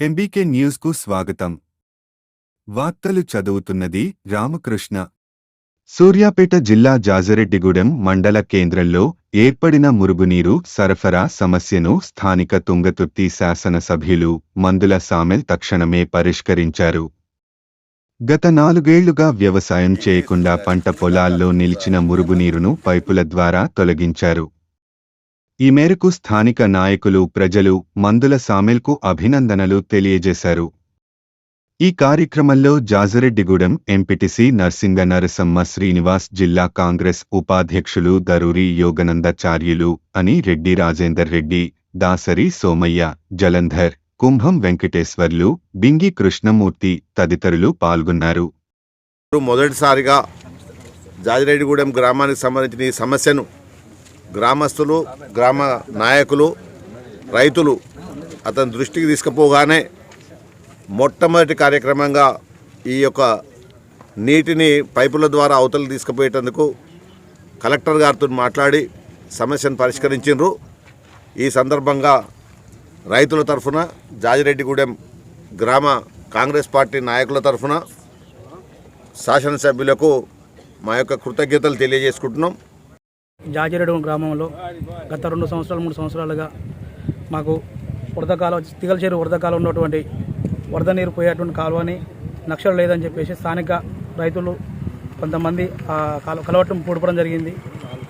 MBK న్యూస్కు స్వాగతం. వార్తలు చదువుతున్నది రామకృష్ణ. సూర్యాపేట జిల్లా జాజరెడ్డిగూడెం మండల కేంద్రంలో ఏర్పడిన మురుగునీరు సరఫరా సమస్యను స్థానిక తుంగతుర్తి శాసనసభ్యులు మందుల సామెల్ తక్షణమే పరిష్కరించారు. గత నాలుగేళ్ళుగా వ్యవసాయం చేయకుండా పంట పొలాల్లో నిలిచిన మురుగునీరును పైపుల ద్వారా తొలగించారు. ఈ మేరకు స్థానిక నాయకులు ప్రజలు మందుల సామెల్కు అభినందనలు తెలియజేశారు. ఈ కార్యక్రమంలో జాజరెడ్డిగూడెం ఎంపీటీసీ నర్సింగ నరసమ్మ శ్రీనివాస్ జిల్లా కాంగ్రెస్ ఉపాధ్యక్షులు దరూరి యోగనందాచార్యులు అని రెడ్డి రాజేందర్ రెడ్డి దాసరి సోమయ్య జలంధర్ కుంభం వెంకటేశ్వర్లు బింగి కృష్ణమూర్తి తదితరులు పాల్గొన్నారు. మొదటిసారిగా జాజిరెడ్డిగూడెం గ్రామానికి సంబంధించిన ఈ సమస్యను గ్రామస్తులు గ్రామ నాయకులు రైతులు అతని దృష్టికి తీసుకుపోగానే మొట్టమొదటి కార్యక్రమంగా ఈ యొక్క నీటిని పైపుల ద్వారా అవతలు తీసుకుపోయేటందుకు కలెక్టర్ గారితో మాట్లాడి సమస్యను పరిష్కరించిండ్రు. ఈ సందర్భంగా రైతుల తరఫున జాజిరెడ్డిగూడెం గ్రామ కాంగ్రెస్ పార్టీ నాయకుల తరఫున శాసనసభ్యులకు మా యొక్క కృతజ్ఞతలు తెలియజేసుకుంటున్నాం. జాజిరెడ్డి గ్రామంలో గత రెండు సంవత్సరాలు మూడు సంవత్సరాలుగా మాకు వరదకాలం తిగల చెరువు వరదకాలం ఉన్నటువంటి వరద నీరు పోయేటువంటి కాలువని నక్షలు లేదని చెప్పేసి స్థానిక రైతులు కొంతమంది ఆ కాలు కలవటం పూడపడం జరిగింది.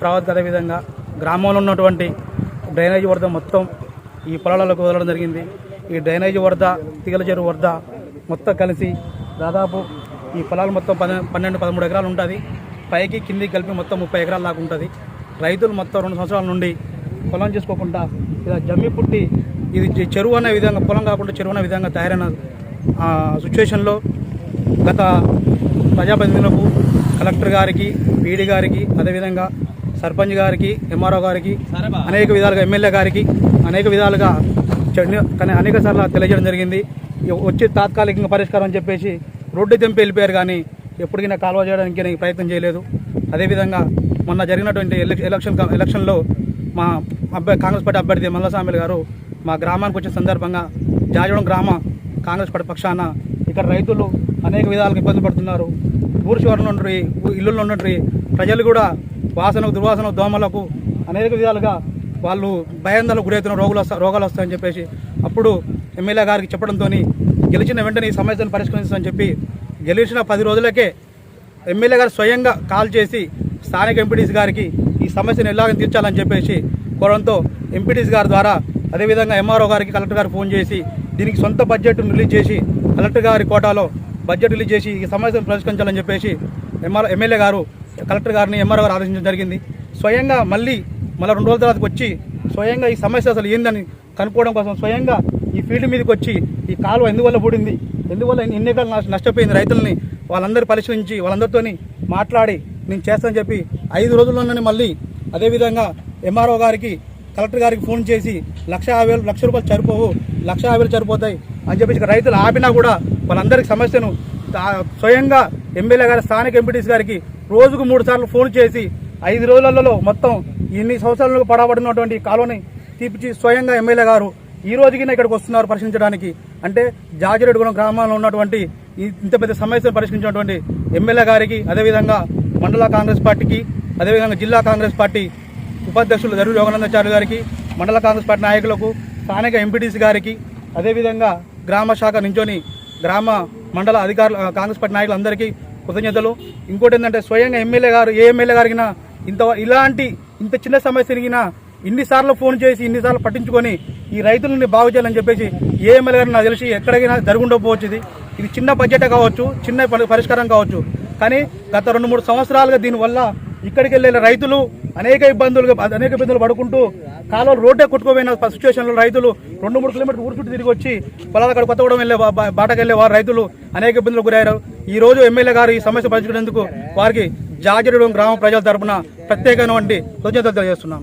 తర్వాత అదేవిధంగా గ్రామంలో ఉన్నటువంటి డ్రైనేజీ వరద మొత్తం ఈ పొలాలకు వదలడం జరిగింది. ఈ డ్రైనేజ్ వరద తిగల చెరువు వరద మొత్తం కలిసి దాదాపు ఈ పొలాలు మొత్తం పన్నె పన్నెండు పదమూడు ఎకరాలు ఉంటుంది. పైకి కిందికి కలిపి మొత్తం ముప్పై ఎకరాల దాకా ఉంటుంది. రైతులు మొత్తం రెండు సంవత్సరాల నుండి పొలం చేసుకోకుండా ఇలా జమ్మి పుట్టి ఇది చెరువు అనే విధంగా పొలం కాకుండా చెరువు అనే విధంగా తయారైన సిచ్యువేషన్లో గత ప్రజాప్రతినిధులకు కలెక్టర్ గారికి పీడీ గారికి అదేవిధంగా సర్పంచ్ గారికి ఎంఆర్ఓ గారికి అనేక విధాలుగా ఎమ్మెల్యే గారికి అనేక విధాలుగా కానీ అనేక సార్లు తెలియజేయడం జరిగింది. వచ్చి తాత్కాలికంగా పరిష్కారం అని చెప్పేసి రోడ్డు తెంపి వెళ్ళిపోయారు కానీ ఎప్పటికైనా కాలువ చేయడానికి ప్రయత్నం చేయలేదు. అదేవిధంగా మొన్న జరిగినటువంటి ఎలక్- ఎలక్షన్ ఎలక్షన్లో మా అబ్బాయి కాంగ్రెస్ పార్టీ అభ్యర్థి మల్లస్వామి గారు మా గ్రామానికి వచ్చిన సందర్భంగా జాజడం గ్రామ కాంగ్రెస్ పార్టీ పక్షాన ఇక్కడ రైతులు అనేక విధాలుగా ఇబ్బంది పడుతున్నారు. ఊరు చివరన ఉండి ఇల్లుల్లో ఉండ్రి ప్రజలు కూడా వాసన దుర్వాసన దోమలకు అనేక విధాలుగా వాళ్ళు భయాందలకు గురవుతున్న రోగులు వస్తా రోగాలు వస్తాయని చెప్పేసి అప్పుడు ఎమ్మెల్యే గారికి చెప్పడంతో గెలిచిన వెంటనే ఈ సమస్యను పరిష్కరించాలని చెప్పి గెలిచిన పది రోజులకే ఎమ్మెల్యే గారు స్వయంగా కాల్ చేసి స్థానిక ఎంపీటీసీ గారికి ఈ సమస్యను ఎలాగ తీర్చాలని చెప్పేసి కోరడంతో ఎంపీటీసీ గారి ద్వారా అదేవిధంగా ఎంఆర్ఓ గారికి కలెక్టర్ గారు ఫోన్ చేసి దీనికి సొంత బడ్జెట్ రిలీజ్ చేసి కలెక్టర్ గారి కోటాలో బడ్జెట్ రిలీజ్ చేసి ఈ సమస్యను పరిష్కరించాలని చెప్పేసి ఎంఆర్ ఎమ్మెల్యే గారు కలెక్టర్ గారిని ఎంఆర్ఓ గారు ఆదేశించడం జరిగింది. స్వయంగా మళ్ళీ మళ్ళీ రెండు రోజుల తర్వాతకి వచ్చి స్వయంగా ఈ సమస్య అసలు ఏందని కనుక్కోవడం కోసం స్వయంగా ఈ ఫీల్డ్ మీదకి వచ్చి ఈ కాలువ ఎందువల్ల పూడింది ఎందువల్ల ఇన్ని ఎన్ని ఎకరాలు నష్టపోయింది రైతులని? వాళ్ళందరూ పరిశీలించి వాళ్ళందరితోని మాట్లాడి నేను చేస్తానని చెప్పి ఐదు రోజుల్లోనే మళ్ళీ అదేవిధంగా ఎంఆర్ఓ గారికి కలెక్టర్ గారికి ఫోన్ చేసి లక్ష యాభై లక్ష రూపాయలు సరిపోవు లక్ష యాభై సరిపోతాయి అని చెప్పేసి రైతులు ఆపినా కూడా వాళ్ళందరికీ సమస్యను స్వయంగా ఎమ్మెల్యే గారి స్థానిక ఎంపీటీసీ గారికి రోజుకు మూడు సార్లు ఫోన్ చేసి ఐదు రోజులలో మొత్తం ఇన్ని సంవత్సరాలకు పడబడినటువంటి కాలువని తీపిచ్చి స్వయంగా ఎమ్మెల్యే గారు ఈ రోజుకి ఇక్కడికి వస్తున్నారు పరిశీలించడానికి. అంటే జాజిరెడ్డిగూడెం గ్రామంలో ఉన్నటువంటి ఇంత పెద్ద సమస్యను పరిష్కరించినటువంటి ఎమ్మెల్యే గారికి అదేవిధంగా మండల కాంగ్రెస్ పార్టీకి అదేవిధంగా జిల్లా కాంగ్రెస్ పార్టీ ఉపాధ్యక్షులు దరు యోగానందాచార్య గారికి మండల కాంగ్రెస్ పార్టీ నాయకులకు స్థానిక ఎంపీటీసీ గారికి అదేవిధంగా గ్రామ శాఖ నించొని గ్రామ మండల అధికారులు కాంగ్రెస్ పార్టీ నాయకులందరికీ కృతజ్ఞతలు. ఇంకోటి ఏంటంటే స్వయంగా ఎమ్మెల్యే గారు ఏ ఎమ్మెల్యే గారికినా ఇంత ఇలాంటి ఇంత చిన్న సమస్య తిరిగినా ఇన్నిసార్లు ఫోన్ చేసి ఇన్నిసార్లు పట్టించుకొని ఈ రైతులని బాగు చేయాలని చెప్పేసి ఏ ఎమ్మెల్యే గారు నాకు తెలిసి ఎక్కడికైనా జరుగుండకపోవచ్చు ఇది చిన్న బడ్జెట్ కావచ్చు చిన్న పరి- పరిష్కారం కావచ్చు. కానీ గత రెండు మూడు సంవత్సరాలుగా దీనివల్ల ఇక్కడికి వెళ్ళే రైతులు అనేక ఇబ్బందులు అనేక ఇబ్బందులు పడుకుంటూ కాలువలు రోడ్డే కొట్టుకోపోయిన సిచ్యువేషన్లో రైతులు రెండు మూడు కిలోమీటర్లు ఊరు చుట్టూ తిరిగి వచ్చి పొలాల అక్కడ కొత్తగూడెం వెళ్ళే బాటకు వెళ్ళే వారు రైతులు అనేక ఇబ్బందులు గురయ్యారు. ఈ రోజు ఎమ్మెల్యే గారు ఈ సమస్య పరిష్కరించేందుకు వారికి జాజరిడం గ్రామ ప్రజల తరపున ప్రత్యేకమైనటువంటి కృతజ్ఞతలు తెలియజేస్తున్నాం.